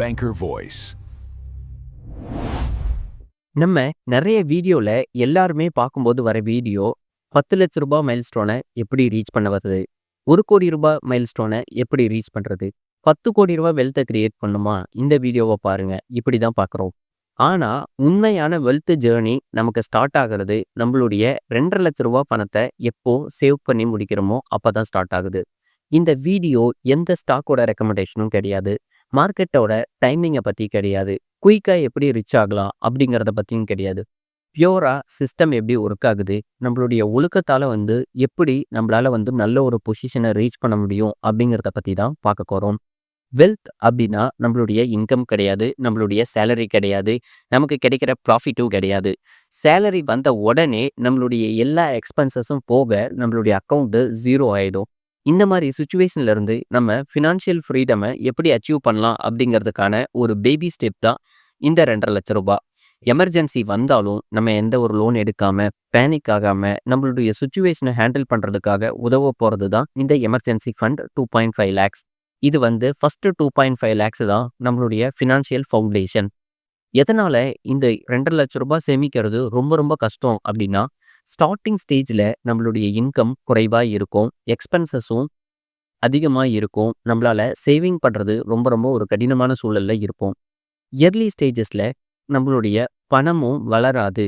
banker voice. நம்ம நிறைய வீடியோவில் எல்லாருமே பார்க்கும்போது வர வீடியோ பத்து லட்ச ரூபாய் மைல்ஸ்டோனை எப்படி ரீச் பண்ண வருது ஒரு கோடி ரூபாய் மைல்ஸ்டோனை எப்படி ரீச் பண்ணுறது பத்து கோடி ரூபாய் வெல்த்தை கிரியேட் பண்ணுமா? இந்த வீடியோவை பாருங்கள் இப்படி தான் பார்க்குறோம். ஆனால் உண்மையான வெல்த் ஜேர்னி நமக்கு ஸ்டார்ட் ஆகுறது நம்மளுடைய ரெண்டரை லட்ச ரூபா பணத்தை எப்போ சேவ் பண்ணி முடிக்கிறோமோ அப்போ தான் ஸ்டார்ட் ஆகுது. இந்த வீடியோ எந்த ஸ்டாக்கோட ரெக்கமெண்டேஷனும் கிடையாது. மார்க்கெட்டோட டைமிங்கை பற்றி கிடையாது. குயிக்காக எப்படி ரிச் ஆகலாம் அப்படிங்கிறத பற்றியும் கிடையாது. பியூராக சிஸ்டம் எப்படி ஒர்க் ஆகுது நம்மளுடைய ஒழுக்கத்தால் வந்து எப்படி நம்மளால் வந்து நல்ல ஒரு பொசிஷனை ரீச் பண்ண முடியும் அப்படிங்கிறத பற்றி தான் பார்க்க போகிறோம் வெல்த் அப்படின்னா நம்மளுடைய இன்கம் கிடையாது நம்மளுடைய சேலரி கிடையாது நமக்கு கிடைக்கிற ப்ராஃபிட்டும் கிடையாது. சேலரி வந்த உடனே நம்மளுடைய எல்லா எக்ஸ்பென்சஸும் போக நம்மளுடைய அக்கௌண்ட்டு ஜீரோ ஆகிடும் இந்த மாதிரி சுச்சுவேஷன்ல இருந்து நம்ம ஃபினான்ஷியல் ஃப்ரீடமை எப்படி அச்சீவ் பண்ணலாம் அப்படிங்கிறதுக்கான ஒரு பேபி ஸ்டெப் தான் இந்த ரெண்டரை லட்ச ரூபாய் எமர்ஜென்சி வந்தாலும் நம்ம எந்த ஒரு லோன் எடுக்காம பேனிக் ஆகாமல் நம்மளுடைய சுச்சுவேஷனை ஹேண்டில் பண்றதுக்காக உதவ போறது தான் இந்த emergency fund two point five lakhs இது வந்து first two point five lakhs தான் நம்மளுடைய ஃபினான்ஷியல் ஃபவுண்டேஷன் எதனால இந்த ரெண்டரை லட்ச ரூபாய் சேமிக்கிறது ரொம்ப ரொம்ப கஷ்டம் அப்படின்னா ஸ்டார்டிங் ஸ்டேஜில் நம்மளுடைய இன்கம் குறைவாக இருக்கும் எக்ஸ்பென்சஸும் அதிகமாக இருக்கும். நம்மளால சேவிங் பண்ணுறது ரொம்ப ரொம்ப ஒரு கடினமான சூழலில் இருப்போம். இயர்லி ஸ்டேஜஸில் நம்மளுடைய பணமும் வளராது.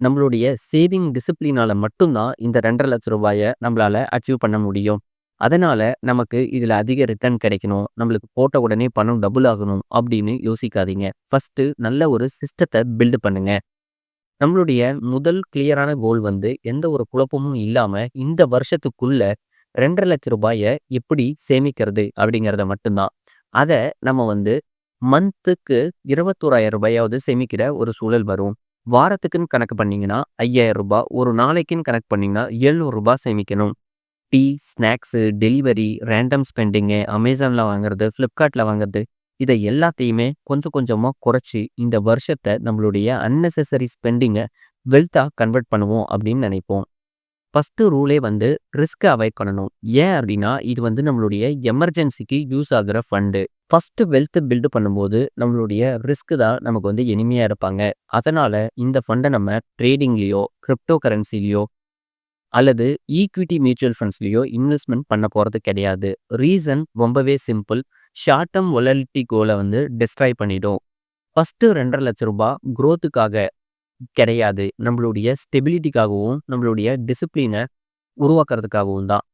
நம்மளுடைய சேவிங் டிசிப்ளினால மட்டும்தான் இந்த ரெண்டரை லட்ச ரூபாயை நம்மளால் அச்சீவ் பண்ண முடியும். அதனால் நமக்கு இதில் அதிக ரிட்டர்ன் கிடைக்கணும். நம்மளுக்கு போட்ட உடனே பணம் டபுள் ஆகணும் அப்படின்னு யோசிக்காதீங்க. ஃபஸ்ட்டு நல்ல ஒரு சிஸ்டத்தை பில்டு பண்ணுங்கள் நம்மளுடைய முதல் கிளியரான கோல் வந்து எந்த ஒரு குழப்பமும் இல்லாம இந்த வருஷத்துக்குள்ள ரெண்டரை லட்ச ரூபாயை எப்படி சேமிக்கிறது அப்படிங்கிறத மட்டும்தான். அதை நம்ம வந்து மந்த்துக்கு இருபத்தோராயிரம் ரூபாயாவது சேமிக்கிற ஒரு சூழல் வரும். வாரத்துக்குன்னு கணக்கு பண்ணீங்கன்னா ஐயாயிரம் ரூபாய் ஒரு நாளைக்குன்னு கணக்கு பண்ணீங்கன்னா எழுநூறு ரூபாய் சேமிக்கணும். டீ ஸ்நாக்ஸு டெலிவரி ரேண்டம் ஸ்பெண்டிங்கு அமேசானில் வாங்குறது ஃப்ளிப்கார்ட்டில் வாங்குறது இதை எல்லாத்தையுமே கொஞ்சம் கொஞ்சமாக குறைச்சி இந்த வருஷத்தை நம்மளுடைய அன்னெசரி ஸ்பெண்டிங்கை வெல்த்தாக கன்வெர்ட் பண்ணுவோம் அப்படின்னு நினைப்போம். ஃபஸ்ட்டு ரூலே வந்து ரிஸ்க்கை அவாய்ட் பண்ணணும். ஏன் அப்படின்னா இது வந்து நம்மளுடைய எமர்ஜென்சிக்கு யூஸ் ஆகிற ஃபண்டு ஃபஸ்ட்டு வெல்த் பில்டு பண்ணும்போது நம்மளுடைய ரிஸ்க்கு தான் நமக்கு வந்து இனிமையாக இருப்பாங்க. அதனால் இந்த ஃபண்டை நம்ம ட்ரேடிங்லேயோ கிரிப்டோ கரன்சிலேயோ அல்லது ஈக்விட்டி மியூச்சுவல் ஃபண்ட்ஸ்லேயோ இன்வெஸ்ட்மெண்ட் பண்ண போகிறது கிடையாது. ரீசன் ரொம்பவே சிம்பிள் ஷார்ட் டேர்ம் ஒலலிட்டி கோலை வந்து டிஸ்ட்ராய் பண்ணிடும். ஃபஸ்ட்டு ரெண்டரை லட்ச ரூபா க்ரோத்துக்காக கிடையாது. நம்மளுடைய ஸ்டெபிலிட்டிக்காகவும் நம்மளுடைய டிசிப்ளினை உருவாக்குறதுக்காகவும் தான்.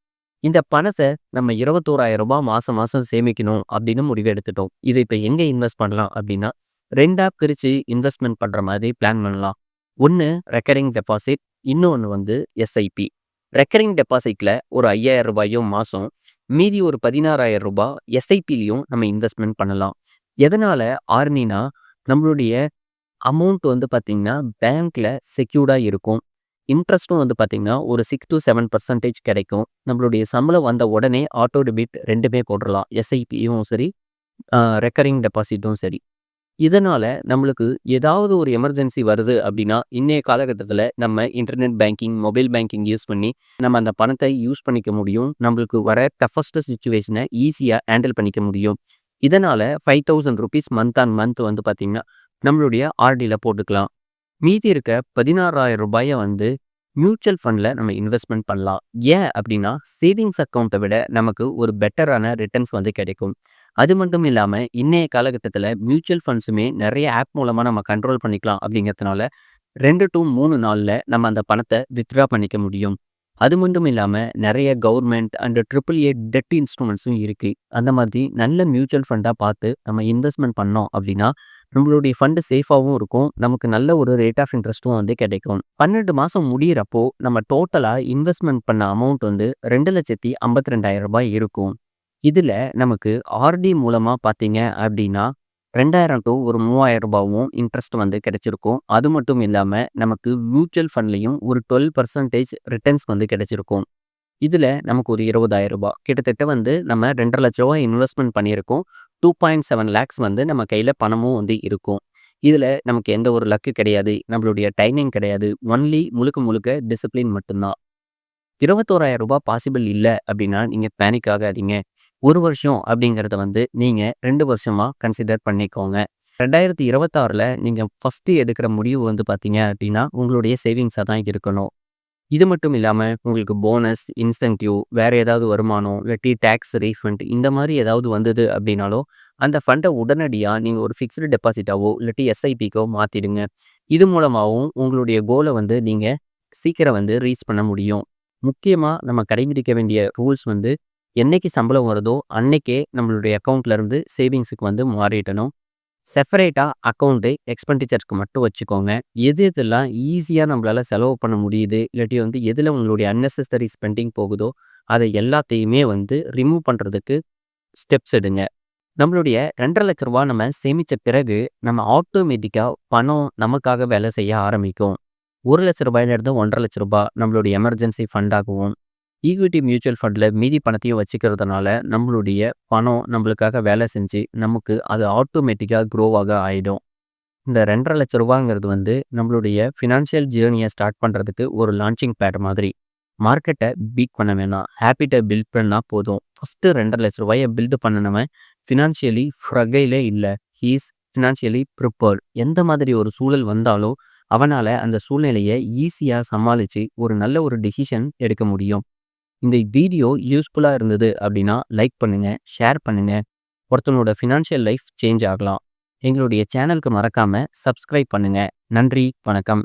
இந்த பணத்தை நம்ம இருபத்தோராயிரம் ரூபாய் மாதம் மாதம் சேமிக்கணும் அப்படின்னு முடிவு எடுத்துட்டோம். இதை இப்போ எங்கே இன்வெஸ்ட் பண்ணலாம் அப்படின்னா ரெண்டாக பிரித்து இன்வெஸ்ட்மெண்ட் பண்ணுற மாதிரி பிளான் பண்ணலாம். ஒன்று ரெக்கரிங் டெபாசிட் இன்னொன்று வந்து எஸ்ஐபி ரெக்கரிங் டெபாசிட்டில் ஒரு ஐயாயிரம் ரூபாயும் மாதம் மீதி ஒரு பதினாறாயிரம் ரூபாய் எஸ்ஐபிலையும் நம்ம இன்வெஸ்ட்மெண்ட் பண்ணலாம். எதனால்? ஆர்னினா நம்மளுடைய அமௌண்ட் வந்து பார்த்திங்கன்னா பேங்க்கில் செக்யூர்டாக இருக்கும். இன்ட்ரெஸ்ட்டும் வந்து பார்த்திங்கன்னா ஒரு சிக்ஸ் டு செவன் பர்சன்டேஜ் கிடைக்கும். நம்மளுடைய சம்பளம் வந்த உடனே ஆட்டோ டெபிட் ரெண்டுமே போட்டுடலாம் எஸ்ஐபியும் சரி ரெக்கரிங் டெபாசிட்டும் சரி. இதனால் நம்மளுக்கு ஏதாவது ஒரு எமர்ஜென்சி வருது அப்படின்னா இன்றைய காலகட்டத்தில் நம்ம internet banking mobile banking use பண்ணி நம்ம அந்த பணத்தை யூஸ் பண்ணிக்க முடியும். நம்மளுக்கு வர டஃபஸ்ட் சுச்சுவேஷனை ஈஸியாக ஹேண்டில் பண்ணிக்க முடியும். இதனால் five thousand rupees month on month வந்து பார்த்திங்கன்னா நம்மளுடைய ஆர்டியில் போட்டுக்கலாம். மீதி இருக்க பதினாறாயிரம் ரூபாயை வந்து மியூச்சுவல் ஃபண்டில் நம்ம இன்வெஸ்ட்மெண்ட் பண்ணலாம். ஏன் அப்படின்னா சேவிங்ஸ் அக்கௌண்ட்டை விட நமக்கு ஒரு பெட்டரான ரிட்டர்ன்ஸ் வந்து கிடைக்கும். அது மட்டும் இல்லாமல் இன்றைய காலகட்டத்தில் மியூச்சுவல் ஃபண்ட்ஸுமே நிறைய ஆப் மூலமாக நம்ம கண்ட்ரோல் பண்ணிக்கலாம் அப்படிங்கிறதுனால ரெண்டு டு மூணு நாளில் நம்ம அந்த பணத்தை வித்ட்ரா பண்ணிக்க முடியும். அது மட்டும் இல்லாமல் நிறைய government and triple A debt இன்ஸ்ட்ருமெண்ட்ஸும் இருக்குது அந்த மாதிரி நல்ல மியூச்சுவல் ஃபண்டாக பார்த்து நம்ம இன்வெஸ்ட்மெண்ட் பண்ணோம் அப்படின்னா நம்மளுடைய ஃபண்டு சேஃபாகவும் இருக்கும். நமக்கு நல்ல ஒரு ரேட் ஆஃப் இன்ட்ரெஸ்ட்டும் வந்து கிடைக்கும். பன்னெண்டு மாதம் முடியிறப்போ நம்ம டோட்டலாக இன்வெஸ்ட்மெண்ட் பண்ண அமௌண்ட் வந்து ரெண்டு லட்சத்தி ஐம்பத்தி ரெண்டாயிரம் ரூபாய் இருக்கும். இதில் நமக்கு ஆர்டி மூலமாக பார்த்தீங்க அப்படின்னா ரெண்டாயிரம் டு ஒரு மூவாயிரம் ரூபாவும் இன்ட்ரெஸ்ட் வந்து கிடைச்சிருக்கும். அது மட்டும் இல்லாமல் நமக்கு மியூச்சுவல் ஃபண்ட்லேயும் ஒரு டுவெல் பர்சன்டேஜ் ரிட்டர்ன்ஸ் வந்து கிடைச்சிருக்கும். இதில் நமக்கு ஒரு இருபதாயிரம் ரூபாய். கிட்டத்தட்ட வந்து நம்ம ரெண்டரை லட்ச ரூபா இன்வெஸ்ட்மெண்ட் பண்ணியிருக்கோம். டூ பாயிண்ட் செவன் லேக்ஸ் வந்து நம்ம கையில் பணமும் வந்து இருக்கும். இதில் நமக்கு எந்த ஒரு லக்கு கிடையாது. நம்மளுடைய டைமிங் கிடையாது. ஒன்லி முழுக்க முழுக்க டிசிப்ளின் மட்டும்தான். இருபத்தோராயிரம் ரூபாய் பாசிபிள் இல்லை அப்படின்னா நீங்கள் பேனிக் ஆகாதீங்க. ஒரு வருஷம் அப்படிங்கிறத வந்து நீங்கள் ரெண்டு வருஷமாக கன்சிடர் பண்ணிக்கோங்க. ரெண்டாயிரத்தி இருபத்தாறில் நீங்கள் ஃபஸ்ட்டு எடுக்கிற முடிவு வந்து பார்த்தீங்க அப்படின்னா, உங்களுடைய சேவிங்ஸாக தான் இருக்கணும். இது மட்டும் இல்லாமல் உங்களுக்கு போனஸ், இன்சென்டிவ் வேறு ஏதாவது வருமானம், இல்லாட்டி டேக்ஸ் ரீஃபண்ட் இந்த மாதிரி ஏதாவது வந்தது அப்படின்னாலும், அந்த ஃபண்டை உடனடியாக நீங்கள் ஒரு ஃபிக்ஸ்டு டெபாசிட்டாவோ, இல்லாட்டி எஸ்ஐபிக்கோ மாற்றிடுங்க இது மூலமாகவும் உங்களுடைய கோலை வந்து நீங்கள் சீக்கிரம் வந்து ரீச் பண்ண முடியும். முக்கியமாக நம்ம கடைபிடிக்க வேண்டிய ரூல்ஸ் வந்து, என்றைக்கு சம்பளம் வருதோ, அன்னைக்கே நம்மளுடைய அக்கௌண்ட்லேருந்து சேவிங்ஸுக்கு வந்து மாறிடணும். செப்பரேட்டாக அக்கௌண்ட்டு எக்ஸ்பெண்டிச்சர்ஸ்க்கு மட்டும் வச்சுக்கோங்க. எது எதெல்லாம் ஈஸியாக நம்மளால் செலவு பண்ண முடியுது, இல்லாட்டி வந்து எதில் உங்களுடைய அன்னெசசரி ஸ்பெண்டிங் போகுதோ, அதை எல்லாத்தையுமே வந்து ரிமூவ் பண்ணுறதுக்கு ஸ்டெப்ஸ் எடுங்க. நம்மளுடைய ரெண்டரை லட்ச ரூபா நம்ம சேமித்த பிறகு, நம்ம ஆட்டோமேட்டிக்காக பணம் நமக்காக வேலை செய்ய ஆரம்பிக்கும். ஒரு லட்ச ரூபாயிலேருந்து ஒன்றரை லட்ச ரூபாய் நம்மளுடைய எமர்ஜென்சி ஃபண்டாகவும், ஈக்விட்டி மியூச்சுவல் ஃபண்டில் மீதி பணத்தையும் வச்சுக்கிறதுனால, நம்மளுடைய பணம் நம்மளுக்காக வேலை செஞ்சு, நமக்கு அது ஆட்டோமேட்டிக்காக க்ரோவாக ஆகிடும் இந்த ரெண்டரை லட்ச ரூபாங்கிறது வந்து நம்மளுடைய ஃபினான்ஷியல் ஜேர்னியை ஸ்டார்ட் பண்ணுறதுக்கு ஒரு லான்ச்சிங் பேட் மாதிரி. மார்க்கெட்டை பீட் பண்ண வேணாம். ஹேபிட்டை பில்ட் பண்ணால் போதும். ஃபர்ஸ்ட்டு ரூ. 2,50,000 பில்ட் பண்ணினவன் ஃபினான்ஷியலி ஃப்ரகைலே இல்லை ஹீஸ் ஃபினான்ஷியலி ப்ரிப்பேர்ட். எந்த மாதிரி ஒரு சூழல் வந்தாலும், அவனால் அந்த சூழ்நிலையை ஈஸியாக சமாளித்து ஒரு நல்ல ஒரு டிசிஷன் எடுக்க முடியும். இந்த வீடியோ யூஸ்ஃபுல்லாக இருந்தது அப்படின்னா, லைக் பண்ணுங்கள் ஷேர் பண்ணுங்கள் ஒருத்தனோட ஃபினான்ஷியல் லைஃப் சேஞ்ச் ஆகலாம். எங்களுடைய சேனலுக்கு மறக்காமல் சப்ஸ்கிரைப் பண்ணுங்க. நன்றி, வணக்கம்.